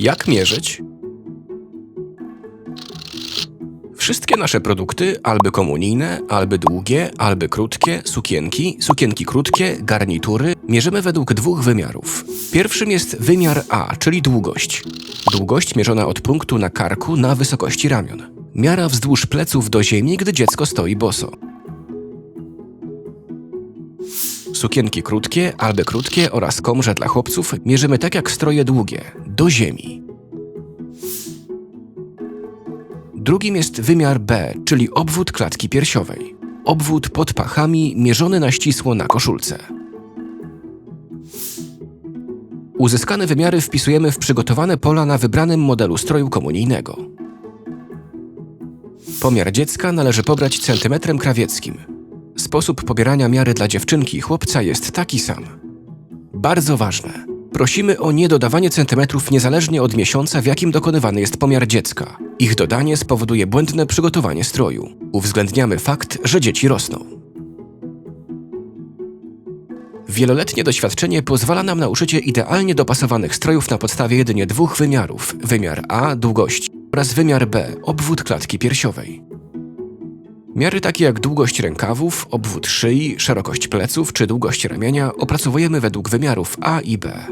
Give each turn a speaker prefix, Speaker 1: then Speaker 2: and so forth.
Speaker 1: Jak mierzyć? Wszystkie nasze produkty, alby komunijne, alby długie, alby krótkie, sukienki, sukienki krótkie, garnitury, mierzymy według dwóch wymiarów. Pierwszym jest wymiar A, czyli długość. Długość mierzona od punktu na karku na wysokości ramion. Miara wzdłuż pleców do ziemi, gdy dziecko stoi boso. Sukienki krótkie, albo krótkie oraz komrze dla chłopców mierzymy tak jak stroje długie, do ziemi. Drugim jest wymiar B, czyli obwód klatki piersiowej. Obwód pod pachami mierzony na ścisło na koszulce. Uzyskane wymiary wpisujemy w przygotowane pola na wybranym modelu stroju komunijnego. Pomiar dziecka należy pobrać centymetrem krawieckim. Sposób pobierania miary dla dziewczynki i chłopca jest taki sam. Bardzo ważne. Prosimy o niedodawanie centymetrów niezależnie od miesiąca, w jakim dokonywany jest pomiar dziecka. Ich dodanie spowoduje błędne przygotowanie stroju. Uwzględniamy fakt, że dzieci rosną. Wieloletnie doświadczenie pozwala nam na uszycie idealnie dopasowanych strojów na podstawie jedynie dwóch wymiarów: wymiar A długości oraz wymiar B obwód klatki piersiowej. Miary takie jak długość rękawów, obwód szyi, szerokość pleców czy długość ramienia opracowujemy według wymiarów A i B.